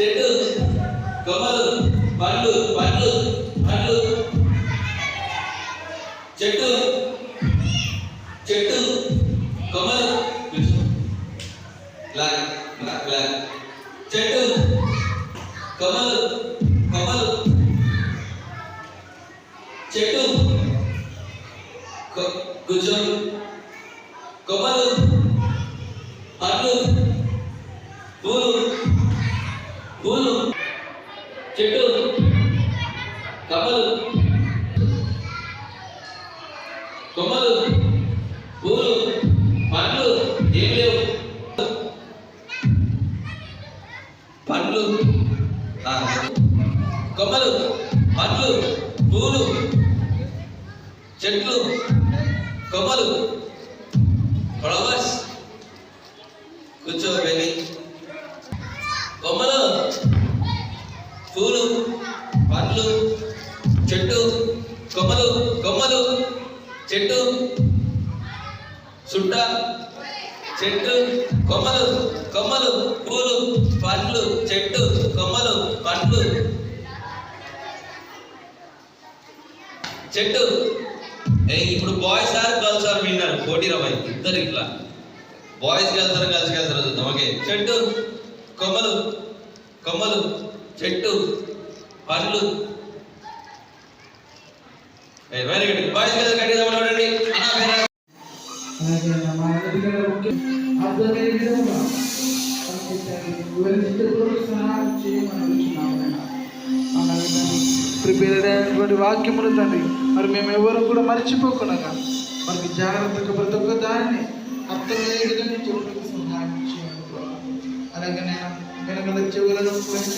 చెట్టు కొమ్మలు పండ్లు పండ్లు పండ్లు. చెట్టు చెట్టు కొమ్మలు. చెట్టు కొమ్మలు కొమ్మలు. చెట్టు కొ- కొమ్మలు పండ్లు. పూలు పూలు చెట్టు కమ్మలు కొమ్మలు పూలు పండ్లు ఏం లేవు. పండ్లు కొమ్మలు పండ్లు పూలు చెట్లు కొమ్మలు ఫ్లవర్స్ కూర్చోబెని కొమ్మలు పూలు పండ్లు చెట్టు కొమ్మలు కొమ్మలు చెట్టు సుట్ట చెట్టు కొమ్మలు కొమ్మలు పూలు పండ్లు చెట్టు కొమ్మలు పండ్లు చెట్టు. ఏ, ఇప్పుడు బాయ్స్ ఆర్ గర్ల్స్ ఆర్ విన్నారు. కోటి రమ్మాయి ఇద్దరు ఇట్లా. బాయ్స్ వెళ్తారు గర్ల్స్ గర్ల్స్ చూద్దాం. ఓకే. చెట్టు కొమ్మలు కొమ్మలు చెట్టు పండ్లు వెరీ గుడ్ బాయ్స్ గర్ల్స్ గట్టిగా మా ప్రిపేర్ అయినటువంటి వాక్యములు తండ్రి. మరి మేము ఎవరు కూడా మర్చిపోకుండా మనకి జాగ్రత్తగా ప్రతి ఒక్క దాన్ని అర్థమయ్యే విధంగా చూడటకు సహాయం చేయండి అలాగే నేను వెనకల చెవులను ప్రతి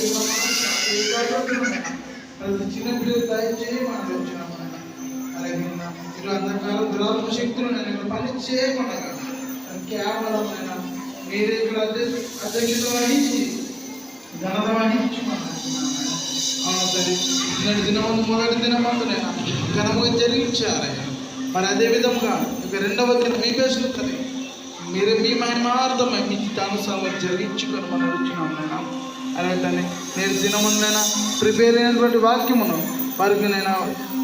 చిన్న పిల్లలు దయచేయమని అడుగుతున్నాము నాయన. అలాగే నా ఇలా అంధకాల దురాత్మ శక్తులు నేను పని చేయకుండా కేవలం నేను మీరే ఇక్కడ అధ్యక్షత వహించి ఘనత వహించి అవును సరే నేటి దినమందు మొదటి దినం నేను ఘనముగా జరిగించాలి మరి అదే విధంగా ఇక రెండవ దినం మీ బేసిన మీరు మీ మహిమార్థమై మీ చిత్తానుసారం జరిగించుకొని మనం అడుగుతున్నాం నేను అలాగే తల్లి నేటి ప్రిపేర్ అయినటువంటి వాక్యమును వారికి నేను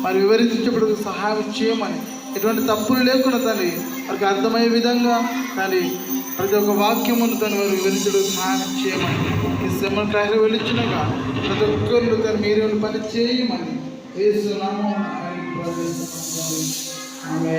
మరి వివరించేటప్పుడు సహాయం చేయమని. ఎటువంటి తప్పులు లేకుండా తల్లి వారికి అర్థమయ్యే విధంగా తల్లి ప్రతి ఒక్క వాక్యమును తను వారు వివరించడం సహాయం చేయమని. ఈ శ్రమను ట్రైలు వెళ్ళించినగా ప్రతి ఒక్కరు తను మీరు పని చేయమని. వేస్తున్నాము ఆమె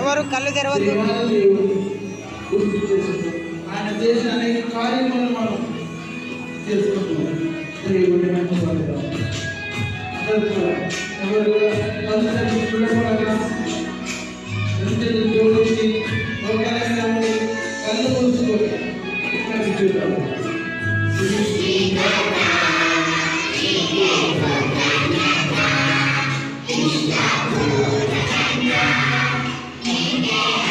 ఎవరు కళ్ళు తెరవద్దు. ఆయన చేసిన అనేక కార్యములను మనం తెలుసుకుంటున్నాం. కళ్ళు చూద్దాం. みんなプールだな